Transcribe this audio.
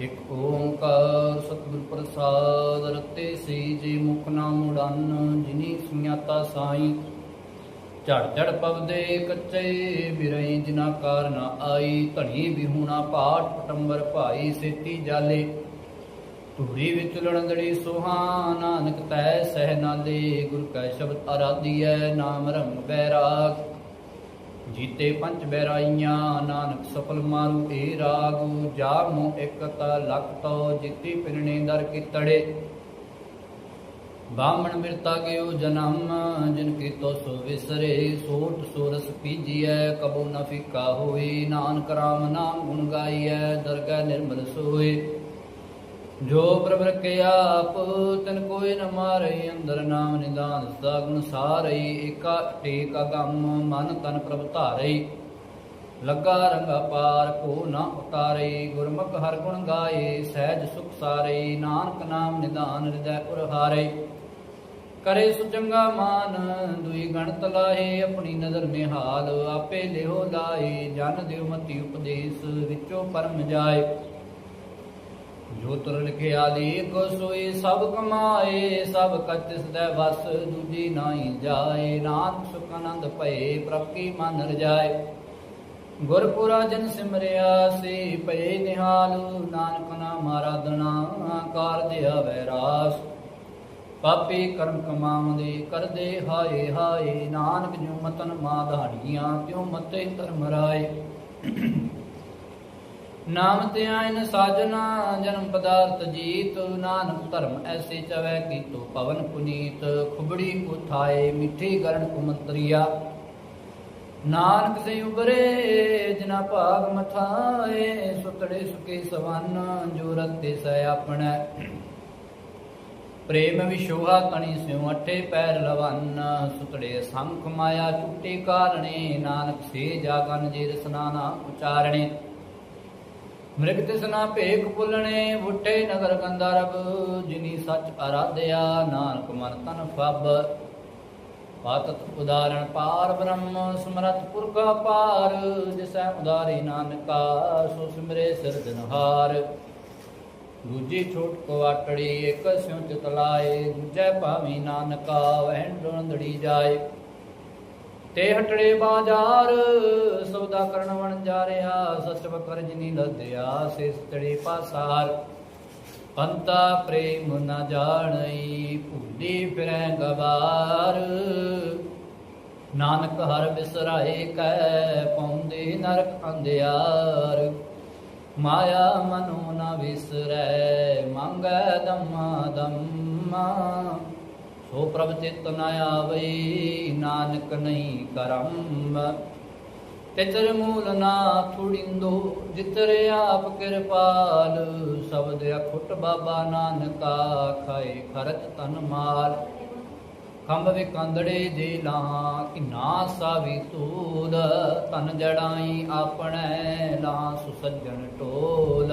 ਇਕ ਓੰਕਾਰ ਸਤਿਗੁਰ ਪ੍ਰਸਾਦ, ਰਤੇ ਸੀ ਜੀ ਮੁਖ ਨਾ ਮੁੜਨ, ਜਿਨੀ ਸੁਨਿਆਤਾ ਸਾਈ। ਝੜ ਝੜ ਪਵਦੇ ਕੱਚੇ ਬਿਰਈ ਜਿਨਾ ਕਾਰ ਨਾ ਆਈ, ਧਣੀ ਬਿਹੂਣਾ ਪਾਠ ਪਟੰਬਰ ਭਾਈ ਸੇਤੀ ਜਾਲੇ। ਧੂਰੀ ਵਿੱਚ ਲੜੰਦੜੀ ਸੁਹਾ, ਨਾਨਕ ਤੈ ਸਹਿ ਨਾਲੇ ਗੁਰ ਕੈ ਸ਼ਬਦ ਆਰਾਧੀਐ, ਨਾਮ ਰੰਗ ਬੈਰਾਗ। ਜੀਤੇ ਪੰਜ ਬੈਰਾਈਆਂ, ਨਾਨਕ ਸਫਲ ਮਾਰੂ ਏ ਰਾਗ ਜਾ ਮੋ ਇਕਤ ਲਖ ਤੋ ਜਿਤੀ ਪਿਰਣੇ ਦਰ ਕੀ ਤੜੇ ਮਿਰਤਾ ਗਿਓ ਜਨਮ, ਜਿਨ ਕੀ ਤੋ ਸੋ ਵਿਸਰੇ, ਸੋਟ ਸੋਰਸ ਪੀਜੀਐ, ਕਬੂ ਨ ਫਿਕਾ ਹੋਈ ਨਾਨਕ ਰਾਮ ਨਾਮ ਗੁਣ ਗਾਈਐ, ਦਰਗਹਿ ਨਿਰਮਲ ਸੋਏ। ਜੋ ਪ੍ਰਭ ਰਖੇ ਆਪ, ਤਨ ਕੋਈ ਨ ਮਾਰੇ, ਅੰਦਰ ਨਾਮ ਨਿਦਾਨ ਸਦਾ ਗੁਣ ਸਾਰਈ ਏਕਾ ਟੇਕ ਅਗੰਮ ਮਨ ਤਨ ਪ੍ਰਭ ਧਾਰਈ ਲੱਗਾ ਰੰਗਾ ਪਾਰ ਕੋ ਨਾ ਉਤਾਰੇ, ਗੁਰਮੁਖ ਹਰ ਗੁਣ ਗਾਏ, ਸਹਿਜ ਸੁਖ ਸਾਰੇ, ਨਾਨਕ ਨਾਮ ਨਿਦਾਨ ਹਿਰਦੈ ਉਰਹਾਰੇ ਕਰੇ ਸੁਚੰਗਾ ਮਾਨ, ਦੁਈ ਗਣਤ ਲਾਹੇ, ਆਪਣੀ ਨਜ਼ਰ ਨਿਹਾਲ, ਆਪੇ ਲਿਹੋ ਲਾਏ ਜਨ ਦਿਵ ਮਤੀ ਉਪਦੇਸ਼, ਵਿੱਚੋਂ ਪਰਮ ਜਾਏ। ਜੋ ਤੁਰ ਲਿਖਿਆ ਲੇਖ ਸੋਈ ਸਭ ਕਮਾਏ, ਸਭ ਕਚ ਤਿਸਦੈ ਵਸ, ਦੂਜੀ ਨਾਹੀ ਜਾਏ। ਨਾਨਕ ਸੁਖ ਆਨੰਦ ਭਏ, ਪ੍ਰਭ ਕੀ ਮਨ ਰਜਾਏ। ਗੁਰਪੁਰਾ ਜਨ ਸਿਮਰਿਆ, ਸੇ ਪਏ ਨਿਹਾਲ। ਨਾਨਕ ਨਾਮ ਆਰਾਧਨਾ ਕਾਰ ਦਿਆ ਵੈਰਾਸ ਪਾਪੀ ਕਰਮ ਕਮਾਉਂਦੇ, ਕਰਦੇ ਹਾਏ ਹਾਏ। ਨਾਨਕ ਜੋ ਮਤਨ ਮਾਧਾੜੀਆਂ ਤਿਉ ਮਤੇ ਧਰਮ ਰਾਏ। ਨਾਮ ਤੇ ਸਾਜਨਾ, ਜਨਮ ਪਦਾਰਥ ਜੀਤ, ਨਾਨਕ ਧਰਮ ਐਸੇ ਚਵੈ ਕੀਤੋ ਪਵਨ ਪੁਨੀਤ, ਖੁਬੜੀ ਉਠਾਏ ਮਿੱਠੀ ਗਰਣ ਕੁਮੰਤਰੀਆ। ਨਾਨਕ ਸੇ ਉਬਰੇ ਜਿਨਾ ਭਾਗ ਮਥਾਏ, ਸੁਤੜੇ ਸੁਕੇ ਸਵਨ ਜੋ ਰਤੇ ਸੈ ਆਪਣੈ। ਪ੍ਰੇਮ ਵਿਸ਼ੋਹਾ ਤਣੀ ਸਿਉ ਅਠੇ ਪੈਰ ਲਵਨ, ਸੁਤੜੇ ਸੰਖ ਮਾਇਆ ਟੁੱਟੇ ਕਾਰਣੇ, ਨਾਨਕ ਸੇ ਜਾਗਨ ਜੇ ਰਸਨਾਨਾ ਉਚਾਰਣੇ। ਮ੍ਰਿਗ ਤਿਸਨਾ ਭੇਖ ਪੁੱਲਣੇ ਵੁੱਟੇ ਨਗਰ ਗੰਧਰਵ ਜਿਨੀ ਸੱਚ ਆਰਾਧਿਆ ਨਾਨਕ ਮਨ ਤਨ ਫਬ। ਪਾਤਤ ਉਦਾਰਣ ਪਾਰ ਬ੍ਰਹਮ ਸਮਰਤ ਪੁਰਖਾ ਪਾਰ ਜਿਸੈ ਉਦਾਰੀ ਨਾਨਕਾ, ਸੋ ਸਿਮਰੇ ਸਿਰਜਨਹਾਰ ਦੂਜੀ ਛੋਟ ਕਵਾਟੜੀ, ਇਕ ਸਿਉ ਚਿਤ ਲਾਏ, ਦੂਜੈ ਭਾਵੀ ਨਾਨਕਾ, ਵਹਿਣ ਡੁੰਦੜੀ ਜਾਏ। ਤੇ ਹਟੜੇ ਬਾਜ਼ਾਰ, ਸੌਦਾ ਕਰਨ ਵਣ ਜਾ ਰਿਹਾ ਸਚ ਬਕਰ ਜਿਨੀ ਲੱਦਿਆ ਸੇ ਸਤੜੇ ਪਾਸਾਰ। ਪੰਤਾ ਪ੍ਰੇਮ ਨ ਜਾਣਈ, ਭੂਲੀ ਫਿਰੈ ਗਵਾਰ। ਨਾਨਕ ਹਰ ਬਿਸਰਾਏ ਕੈ ਪੌਂਦੇ ਨਰਕ ਅੰਧਿਆਰ। ਮਾਇਆ ਮਨੋ ਨਾ ਵਿਸਰੈ, ਮੰਗੈ ਦਮਾ ਦਮਾ। ਸੋ ਪ੍ਰਭ ਚਿਤ ਨ ਆਵਈ, ਨਾਨਕ ਨਹੀਂ ਕਰਮ ਤਿਤਰ ਮੂਲ ਨਾ ਥੁੜਿੰਦੋ, ਜਿਤਰੇ ਆਪ ਕਿਰਪਾਲ। ਸਬਦ ਅਖੁੱਟ ਬਾਬਾ ਨਾਨਕਾ ਖਾਏ ਖਰਚ ਤਨ ਮਾਲ। ਖੰਭ ਵੇ ਕੰਦੜੇ ਜੇ ਲਾਂ ਕਿਨਾ ਸਾਵੀ ਤੂਲ ਤਨ ਜੜਾਈ ਆਪਣੈ ਲਾਂ ਸੁਸੱਜਣ ਟੋਲ